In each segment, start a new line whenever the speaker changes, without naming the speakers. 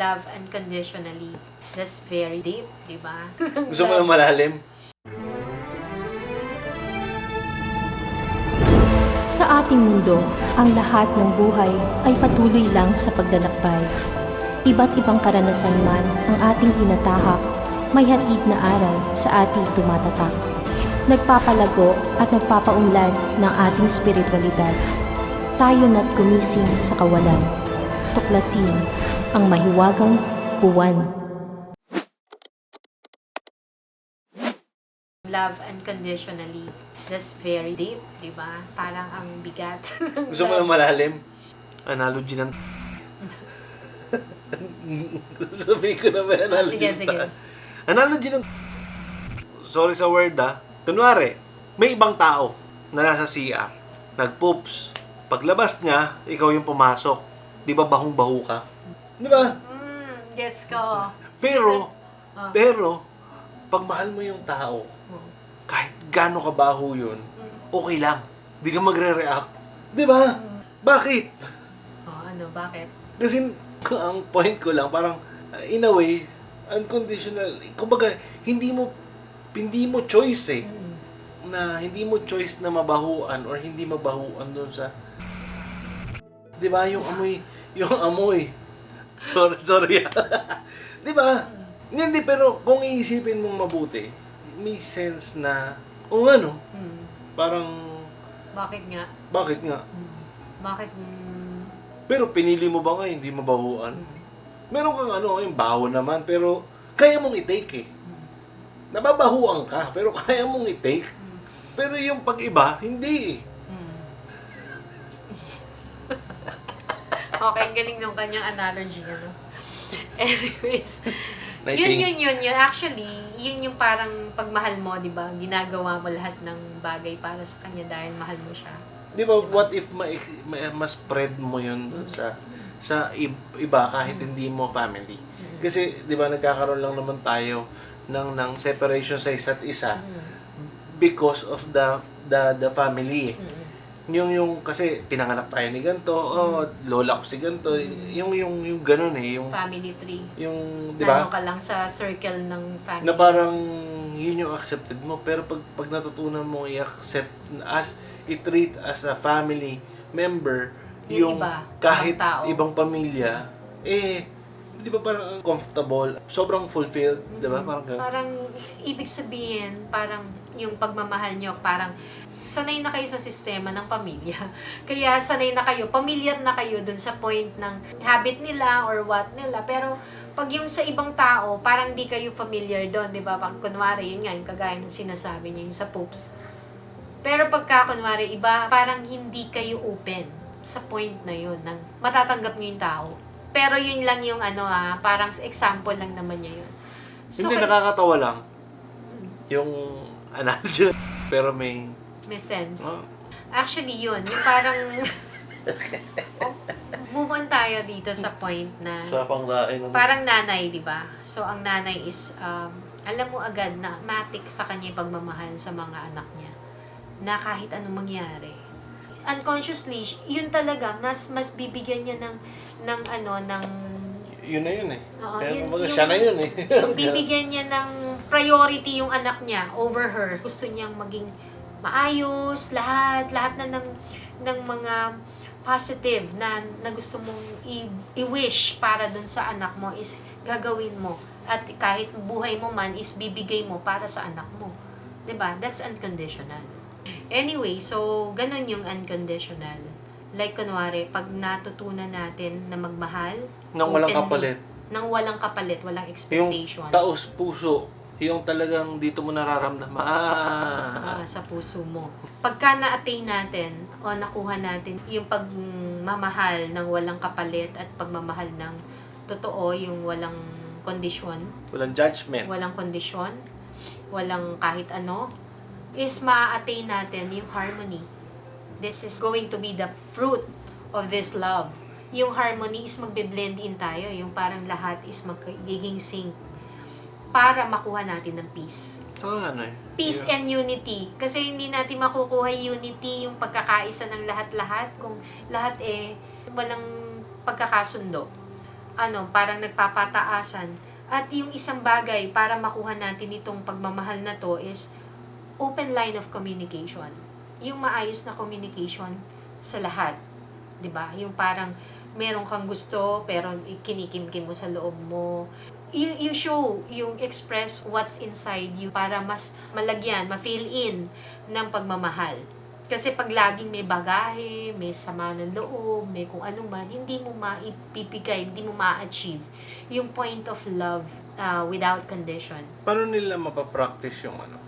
love unconditionally. That's very deep, di ba?
Gusto mo ng malalim?
Sa ating mundo, ang lahat ng buhay ay patuloy lang sa paglalakbay. Iba't ibang karanasan man ang ating tinatahak, may hatid na aral sa ating tumatatak. Nagpapalago at nagpapaunlad ng ating spiritualidad. Tayo na't gumising sa kawalan. Tuklasin ang mahiwagang buwan.
love unconditionally. That's very deep, di ba? Parang ang bigat.
Gusto mo ng malalim? Analogy ng... Sabi ko na may analogy.
sige,
ng-
sige.
Analogy ng... Sorry sa word ah. Kunwari, may ibang tao na nasa CR. Nagpoops. Paglabas niya, ikaw yung pumasok. Di ba bahong-baho ka? Di ba?
mm, gets ko.
Pero,
Ah.
pero, pag mahal mo yung tao, kahit gaano kabaho yun, okay lang. Di ka magre-react. Di ba? Bakit?
Oh, ano, bakit?
Kasi ang point ko lang, parang uh, in a way, unconditional, kumbaga, hindi mo, hindi mo choice eh.
Mm.
Na hindi mo choice na mabahuan or hindi mabahuan doon sa, di ba, yung amoy, yung amoy. Sorry, sorry. di ba? Hindi, pero kung iisipin mong mabuti, may sense na, o ano,
Mm.
parang,
Bakit nga?
bakit nga?
Mm. Bakit? Mm.
Pero pinili mo ba nga hindi mabahuan? Meron kang ano, yung baho naman, pero kaya mong i-take eh. Nababahuan ka, pero kaya mong i-take. Pero yung pag-iba, hindi eh.
Okay, galing ng kanyang analogy. Ano? Anyways,
Nice
yun, yun, yun, yun. Actually, yun yung parang pagmahal mo, di ba? Ginagawa mo lahat ng bagay para sa kanya dahil mahal mo siya.
Di ba, what if ma, ma- ma-spread mo yun dun sa sa ib- iba kahit hindi mo family? Kasi, di ba, nagkakaroon lang naman tayo ng, ng separation sa isa't isa because of the the the family. Yung yung kasi pinanganak tayo ni ganto, oh, lola ko si ganto, yung yung yung ganun eh, yung
Family tree.
yung di ba?
Ano ka lang sa circle ng family.
Na parang yun yung accepted mo pero pag pag natutunan mo i-accept as i-treat as a family member
Yung
yung,
iba,
kahit
ibang tao.
ibang pamilya eh di ba parang comfortable, sobrang fulfilled, di ba? Parang ganun.
Parang, ibig sabihin, parang yung pagmamahal nyo, parang sanay na kayo sa sistema ng pamilya. Kaya sanay na kayo, familiar na kayo dun sa point ng habit nila or what nila. Pero pag yung sa ibang tao, parang di kayo familiar doon, di ba? Pag kunwari, yun nga, yung kagaya ng sinasabi niya, yung sa poops. Pero pagka kunwari, iba, parang hindi kayo open sa point na yun, ng matatanggap niyo yung tao. Pero yun lang yung ano ah, parang example lang naman niya yun.
Hindi
kay-
nakakatawa lang yung analogy pero may
May sense.
Oh.
Actually, yun. Yung parang... Oh, move on tayo dito sa point na...
sa panglain ng
Parang nanay, di ba? So, ang nanay is, um, alam mo agad na matik sa kanya yung pagmamahal sa mga anak niya. Na kahit anong mangyari. Unconsciously, yun talaga, mas mas bibigyan niya ng, ng ano, ng
yun na yun eh.
Oo,
Kaya
yun- yung-
siya na yun eh.
bibigyan niya ng priority yung anak niya over her. Gusto niyang maging maayos, lahat, lahat na ng, ng mga positive na, na gusto mong i- i-wish para dun sa anak mo is gagawin mo. At kahit buhay mo man is bibigay mo para sa anak mo. ba That's unconditional. Anyway, so ganun yung unconditional. Like kunwari, pag natutunan natin na magmahal,
Nang walang kapalit.
nang walang kapalit, walang
Yung
expectation.
taos puso, yung talagang dito mo nararamdaman. Ah,
ah, sa puso mo. Pagka na-attain natin o nakuha natin yung pagmamahal ng walang kapalit at pagmamahal ng totoo, yung walang kondisyon,
walang judgment.
walang kondisyon, walang kahit ano, is ma-attain natin yung harmony. This is going to be the fruit of this love. Yung harmony is magbe-blend in tayo, yung parang lahat is magiging sync para makuha natin ng peace.
Saka ano eh.
Peace
yung-
and unity. Kasi hindi natin makukuha unity, yung pagkakaisa ng lahat-lahat kung lahat eh walang pagkakasundo. ano, parang nagpapataasan. At yung isang bagay para makuha natin itong pagmamahal na to is open line of communication. Yung maayos na communication sa lahat. 'Di ba Yung parang meron kang gusto pero kinikimkim mo sa loob mo. You, you show, yung express what's inside you para mas malagyan, ma-fill in ng pagmamahal. Kasi pag laging may bagahe, may sama ng loob, may kung ano man, hindi mo maipipigay, hindi mo ma-achieve yung point of love uh, without condition.
Paano nila mapapractice yung ano?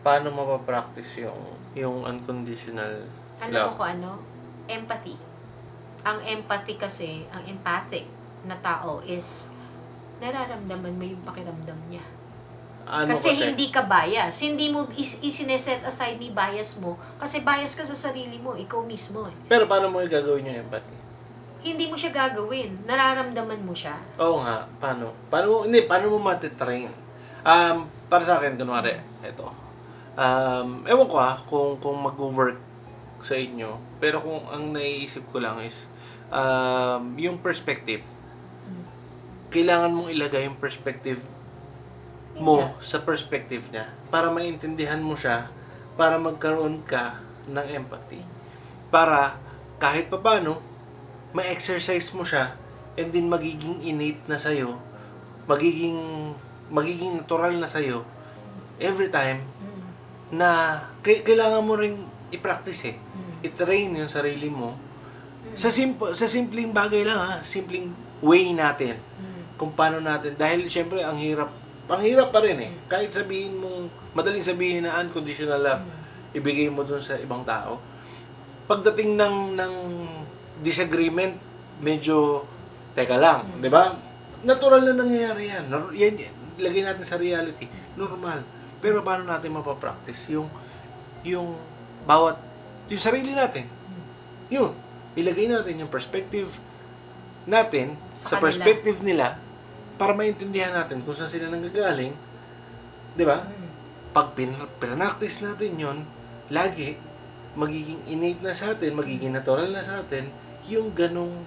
Paano mapapractice yung yung unconditional
Alam
love?
mo ko ano? Empathy. Ang empathy kasi, ang empathic na tao is nararamdaman mo yung pakiramdam niya.
Ano
kasi, hindi ka bias. Hindi mo is, isineset aside ni bias mo. Kasi bias ka sa sarili mo, ikaw mismo eh.
Pero paano mo gagawin yung empathy?
Hindi mo siya gagawin. Nararamdaman mo siya.
Oo nga, paano? Paano mo, hindi, paano mo matitrain? Um, para sa akin, kunwari, ito. Um, ewan ko ah, kung, kung mag-work sa inyo. Pero kung ang naiisip ko lang is, um, yung perspective. Kailangan mong ilagay yung perspective mo
Yeah.
sa perspective niya para maintindihan mo siya para magkaroon ka ng empathy para kahit papano ma-exercise mo siya and then magiging innate na sa'yo magiging magiging natural na sa'yo every time
Mm.
na kailangan mo ring i-practice eh
Mm.
i-train yung sarili mo sa simple sa simpleng bagay lang ha simpleng way natin
Mm.
Kung paano natin dahil syempre ang hirap ang hirap pa rin eh. Kahit sabihin mo madaling sabihin na unconditional love ibigay mo dun sa ibang tao. Pagdating ng ng disagreement medyo teka lang di ba? Natural na nangyayari yan. Yan lagay natin sa reality. Normal. Pero paano natin mapapractice yung yung bawat yung sarili natin? Yun. Ilagay natin yung perspective natin
Sa
sa,
kanila.
perspective nila para maintindihan natin kung saan sila nanggagaling. Di ba?
Mm.
Pag pin- pinanaktis natin yon lagi, magiging innate na sa atin, magiging natural na sa atin, yung ganong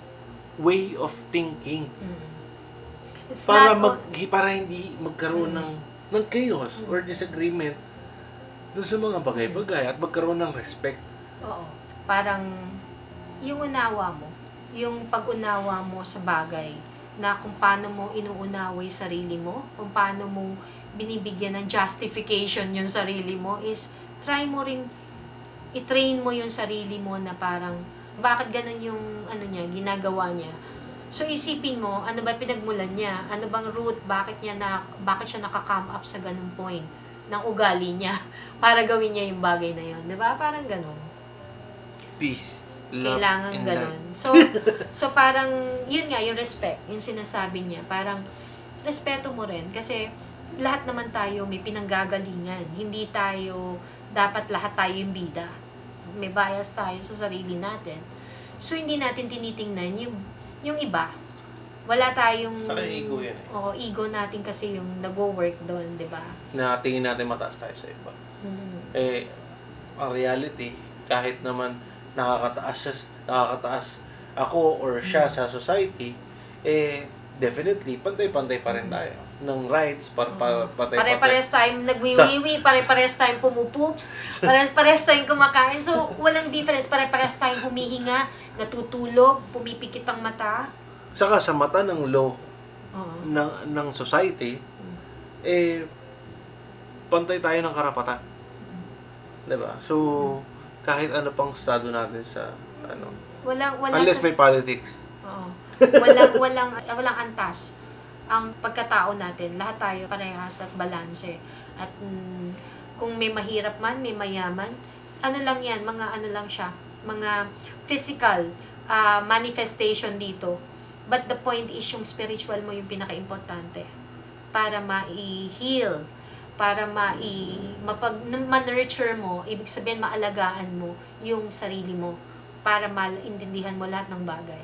way of thinking.
Mm. It's
Para,
not
mag, para hindi magkaroon ng, ng chaos or disagreement dun sa mga bagay-bagay at magkaroon ng respect.
Oo. Parang yung unawa mo, yung pag-unawa mo sa bagay na kung paano mo inuunaway sarili mo, kung paano mo binibigyan ng justification yung sarili mo is try mo rin i-train mo yung sarili mo na parang bakit ganun yung ano niya, ginagawa niya. So isipin mo, ano ba pinagmulan niya? Ano bang root? Bakit niya na bakit siya naka-come up sa ganung point ng ugali niya para gawin niya yung bagay na yun. 'Di ba? Parang ganun.
Peace.
Kailangan ganun. So, so parang, yun nga, yung respect, yung sinasabi niya, parang, respeto mo rin. Kasi, lahat naman tayo may pinanggagalingan. Hindi tayo, dapat lahat tayo yung bida. May bias tayo sa sarili natin. So, hindi natin tinitingnan yung, yung iba. Wala tayong...
Saka ego yan eh.
Oo, ego natin kasi yung nagwo-work doon, di ba?
Na tingin natin mataas tayo sa iba.
Mm.
eh ang reality kahit naman nakakataas siya- nakakataas ako or siya sa society eh definitely pantay-pantay pa rin tayo ng rights par, par, pantay-pantay
Pare-pares tayong nagwiwiwi, pare-pares tayong pumupoops, pare-pares tayong kumakain. So, walang difference. Pare-pares tayong humihinga, natutulog, pumipikit ang mata.
saka sa mata ng law
Oo.
ng, ng society eh pantay tayo ng karapatan 'di ba so kahit ano pang estado natin sa ano
Walang, wala
unless
sa...
may politics
Oo. Walang, walang, walang antas ang pagkatao natin. Lahat tayo parehas at balanse. At mm, kung may mahirap man, may mayaman, ano lang yan, mga ano lang siya, mga physical ah, manifestation dito. But the point is yung spiritual mo yung pinaka-importante para ma-heal, para ma-i, mapag, ma-nurture mo, ibig sabihin maalagaan mo yung sarili mo para maintindihan mo lahat ng bagay.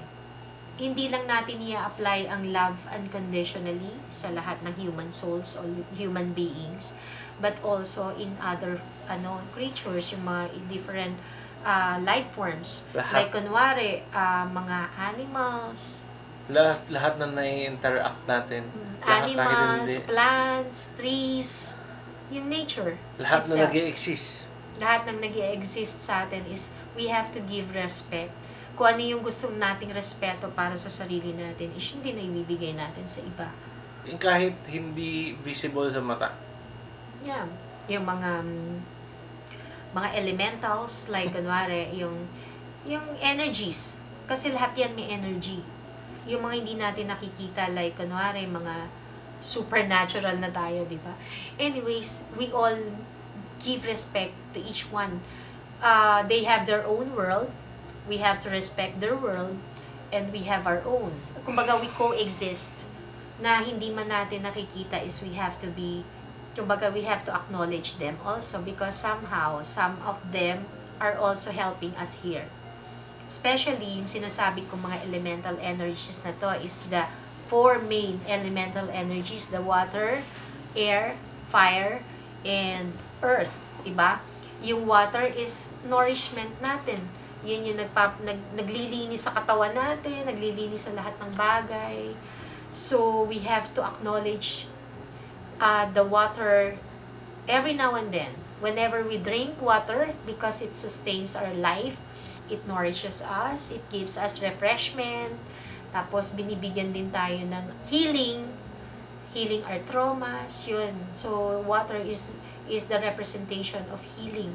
Hindi lang natin i-apply ang love unconditionally sa lahat ng human souls or human beings, but also in other ano creatures, yung mga different ah, life forms.
Lahat.
Like kunwari, ah, mga animals,
lahat, lahat na nai-interact natin, lahat
Animals,
hindi,
plants, trees, yung nature.
lahat na
itself.
nag exist
lahat ng nag exist sa atin is we have to give respect. Kung ano yung gusto nating respeto para sa sarili natin is hindi na ibibigay natin sa iba.
kahit hindi visible sa mata.
Yeah. Yung mga mm, mga elementals like kunwari yung yung energies kasi lahat yan may energy. Yung mga hindi natin nakikita like kunwari mga supernatural na tayo, di ba? Anyways, we all give respect to each one. Uh, they have their own world. We have to respect their world and we have our own. Kumbaga, we coexist na hindi man natin nakikita is we have to be kumbaga we have to acknowledge them also because somehow some of them are also helping us here. Especially yung sinasabi kong mga elemental energies na to is the four main elemental energies, the water, air, fire, and earth, diba? Yung water is nourishment natin. Yun yung nagpap, nag, naglilinis sa katawan natin, naglilinis sa lahat ng bagay. So, we have to acknowledge uh, the water every now and then. Whenever we drink water, because it sustains our life, it nourishes us, it gives us refreshment, tapos binibigyan din tayo ng healing, healing our traumas, yun. So, water is is the representation of healing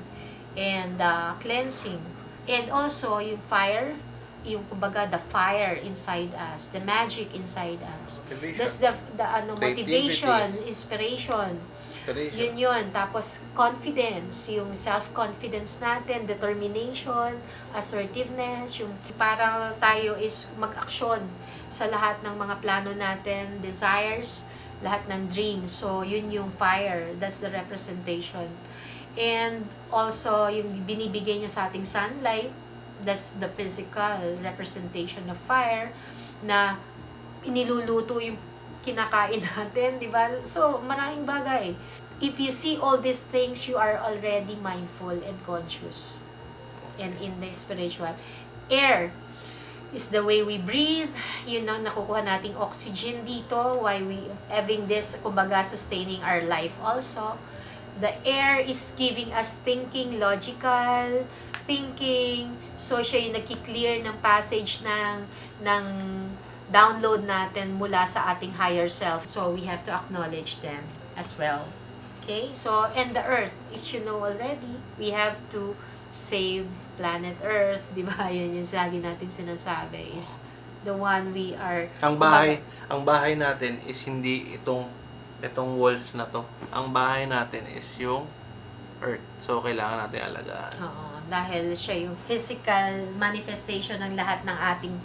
and uh, cleansing. And also, yung fire, yung kumbaga the fire inside us, the magic inside us. That's the, the ano, motivation, inspiration.
Inspiration.
Yun yun. Tapos, confidence, yung self-confidence natin, determination, assertiveness, yung para tayo is mag-aksyon sa lahat ng mga plano natin, desires, lahat ng dreams. So, yun yung fire. That's the representation. And also, yung binibigay niya sa ating sunlight, that's the physical representation of fire, na iniluluto yung kinakain natin, di ba? So, maraming bagay. If you see all these things, you are already mindful and conscious. And in the spiritual. Air is the way we breathe. Yun ang nakukuha nating oxygen dito. Why we having this, kumbaga, sustaining our life also. The air is giving us thinking, logical, thinking. So, siya yung nagki-clear ng passage ng, ng download natin mula sa ating higher self. So, we have to acknowledge them as well. Okay? So, and the earth, is you know already, we have to save planet Earth. Di ba? Yun yung lagi natin sinasabi is the one we are...
Ang bahay, ang bahay natin is hindi itong itong walls na to. Ang bahay natin is yung earth. So kailangan natin alagaan.
Oo, dahil siya yung physical manifestation ng lahat ng ating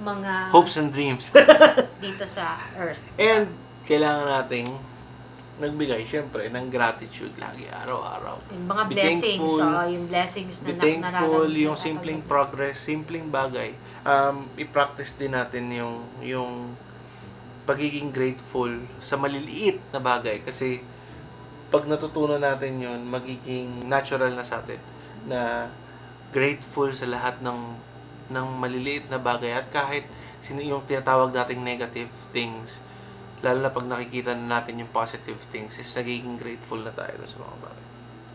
mga
Hopes and dreams.
dito sa Earth.
And kailangan nating nagbigay syempre ng gratitude lagi araw-araw.
Yung mga
Be
blessings,
thankful.
oh, yung blessings
Be
na
thankful,
nararamdaman
yung simpleng progress, simpleng bagay. Um, i-practice din natin yung yung pagiging grateful sa maliliit na bagay kasi pag natutunan natin yun, magiging natural na sa atin na grateful sa lahat ng ng maliliit na bagay at kahit sino yung tinatawag nating negative things lalo na pag nakikita na natin yung positive things is nagiging grateful na tayo sa mga bagay.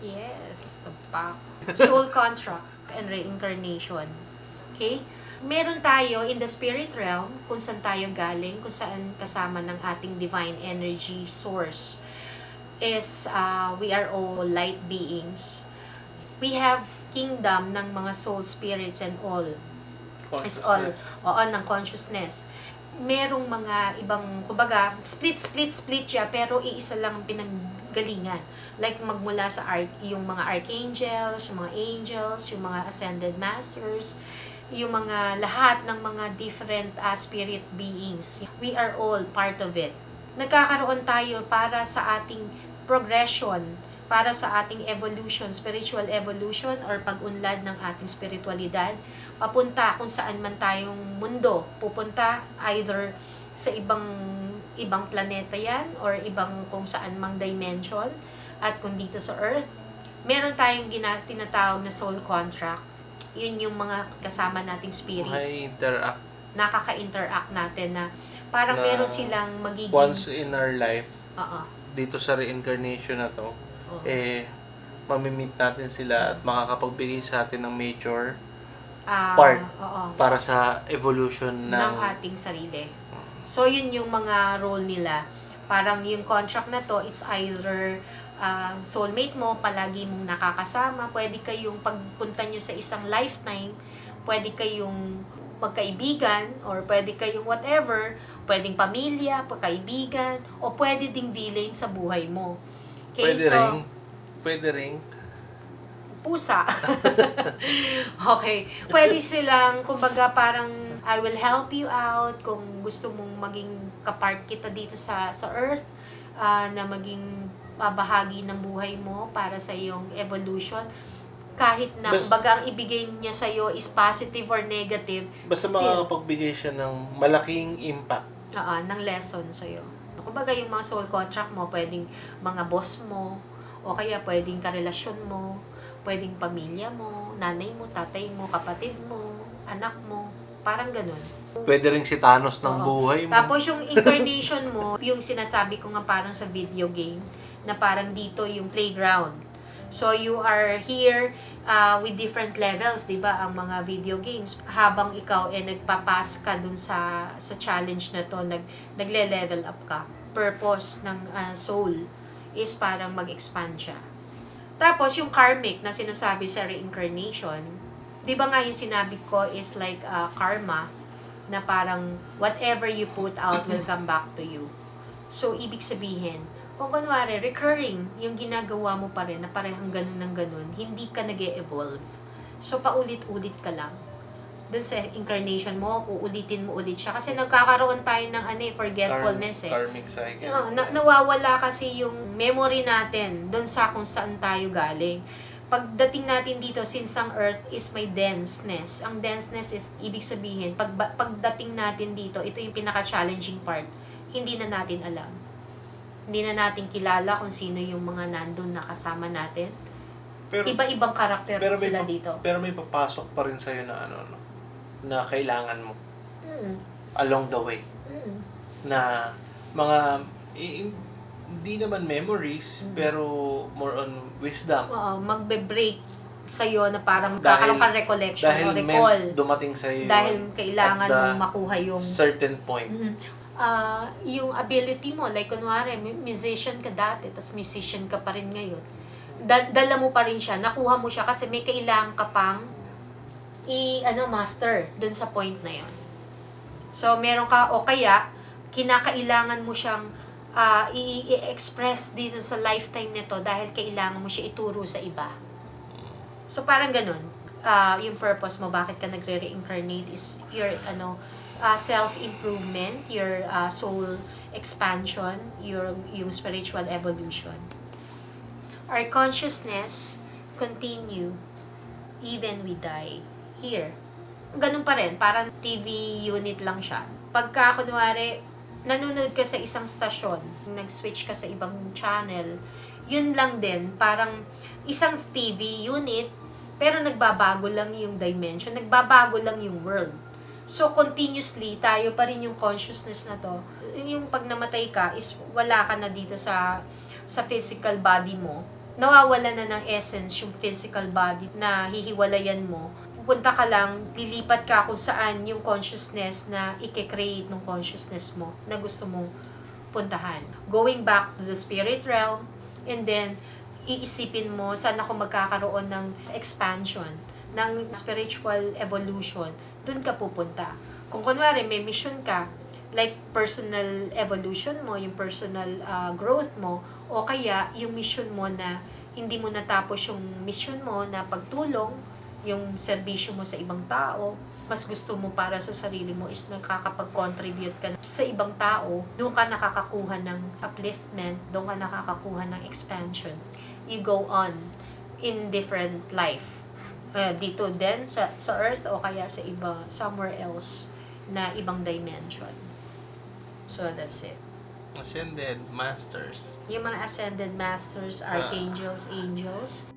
Yes, tapak. Soul contract and reincarnation. Okay? Meron tayo in the spirit realm kung saan tayo galing, kung saan kasama ng ating divine energy source is uh, we are all light beings. We have kingdom ng mga soul spirits and all. It's all, oo, ng consciousness. Merong mga ibang, kumbaga, split, split, split siya, pero iisa lang ang pinanggalingan. Like magmula sa arc, yung mga archangels, yung mga angels, yung mga ascended masters, yung mga lahat ng mga different uh, spirit beings. We are all part of it. Nagkakaroon tayo para sa ating progression, para sa ating evolution, spiritual evolution or pag-unlad ng ating spiritualidad papunta kung saan man tayong mundo. Pupunta either sa ibang ibang planeta yan or ibang kung saan mang dimension. At kung dito sa earth meron tayong gina, tinatawag na soul contract. Yun yung mga kasama nating spirit.
May interact
nakaka-interact natin na parang
Na
meron silang magiging...
Once in our life,
Oo.
dito sa reincarnation na to,
Oo.
eh, mamimit natin sila at makakapagbigay sa atin ng major
Ah,
part
Oo.
para sa evolution ng...
ng ating sarili. So, yun yung mga role nila. Parang yung contract na to, it's either um, soulmate mo, palagi mong nakakasama, pwede kayong pagpunta nyo sa isang lifetime, pwede kayong magkaibigan, or pwede kayong whatever, pwedeng pamilya, pagkaibigan, o pwede ding villain sa buhay mo. Okay,
pwede
so,
ring, pwede ring,
pusa. okay. Pwede silang, kumbaga parang, I will help you out kung gusto mong maging kapart kita dito sa sa earth, ah, na maging ah, bahagi ng buhay mo para sa iyong evolution. Kahit na,
Bas-
kumbaga, ang ibigay niya sa iyo is positive or negative,
basta
still,
makakapagbigay siya ng malaking impact.
Oo, ng lesson sa iyo. Kumbaga yung mga soul contract mo, pwedeng mga boss mo, o kaya pwedeng karelasyon mo, pwedeng pamilya mo, nanay mo, tatay mo, kapatid mo, anak mo, parang ganun.
Pwede ring si Thanos ng
Oo.
buhay mo.
Tapos yung incarnation mo, yung sinasabi ko nga parang sa video game, na parang dito yung playground. So you are here uh, with different levels, 'di ba? Ang mga video games habang ikaw eh nagpapas ka dun sa sa challenge na to, nag nagle-level up ka. Purpose ng uh, soul is parang mag-expand siya. Tapos yung karmic na sinasabi sa reincarnation, 'di ba nga yung sinabi ko is like uh, karma na parang whatever you put out will come back to you. So, ibig sabihin, kung kunwari, recurring yung ginagawa mo pa rin na parehang ganun ng ganun, hindi ka nag evolve So, paulit-ulit ka lang. Doon sa incarnation mo, uulitin mo ulit siya. Kasi nagkakaroon tayo ng ano, eh, forgetfulness eh.
Karmic cycle.
Oo, na, nawawala kasi yung memory natin doon sa kung saan tayo galing. Pagdating natin dito, since ang earth is may denseness, ang denseness is, ibig sabihin, pag, pagdating natin dito, ito yung pinaka-challenging part, hindi na natin alam. Hindi na natin kilala kung sino yung mga nandun na kasama natin.
Pero,
Iba-ibang karakter
pero may
sila
pa-
dito.
pero may papasok pa rin sa'yo na ano, no? Na kailangan mo
Mm,
along the way.
mm.
Na mga, hindi naman memories,
Mm.
pero more on wisdom.
Oo, magbe-break sa'yo na parang
Dahil-
ka recollection
Dahil
o recall.
dumating sa'yo
dahil
yun
kailangan mong makuha yung
certain point.
Mm. Ah, yung ability mo, like kunwari, mu- musician ka dati, tapos musician ka pa rin ngayon. Da- dala mo pa rin siya, nakuha mo siya kasi may kailangan ka pang i ano master dun sa point na yon. So meron ka o kaya kinakailangan mo siyang i- i-express dito sa lifetime nito dahil kailangan mo siya ituro sa iba. So parang ganun. Ah, yung purpose mo bakit ka nagre-reincarnate is your ano uh, self-improvement, your uh, soul expansion, your yung spiritual evolution. Our consciousness continue even we die here. Ganun pa rin, parang TV unit lang siya. Pagka, kunwari, nanonood ka sa isang stasyon, nag-switch ka sa ibang channel, yun lang din, parang isang TV unit, pero nagbabago lang yung dimension, nagbabago lang yung world. So, continuously, tayo pa rin yung consciousness na to. Yung pag namatay ka, is wala ka na dito sa sa physical body mo. Nawawala na ng essence yung physical body na hihiwalayan mo. Pupunta ka lang, lilipat ka kung saan yung consciousness na i-create ng consciousness mo na gusto mong puntahan. Going back to the spirit realm, and then, iisipin mo saan ako magkakaroon ng expansion, ng spiritual evolution, dun ka pupunta. Kung kunwari may mission ka, like personal evolution mo, yung personal uh, growth mo, o kaya yung mission mo na hindi mo natapos yung mission mo na pagtulong, yung serbisyo mo sa ibang tao, mas gusto mo para sa sarili mo is nakakapag-contribute ka sa ibang tao, doon ka nakakakuha ng upliftment, doon ka nakakakuha ng expansion. You go on in different life. Uh, dito din sa, sa earth o kaya sa iba, somewhere else na ibang dimension. So, that's it.
Ascended Masters.
Yung mga ascended masters, archangels, angels,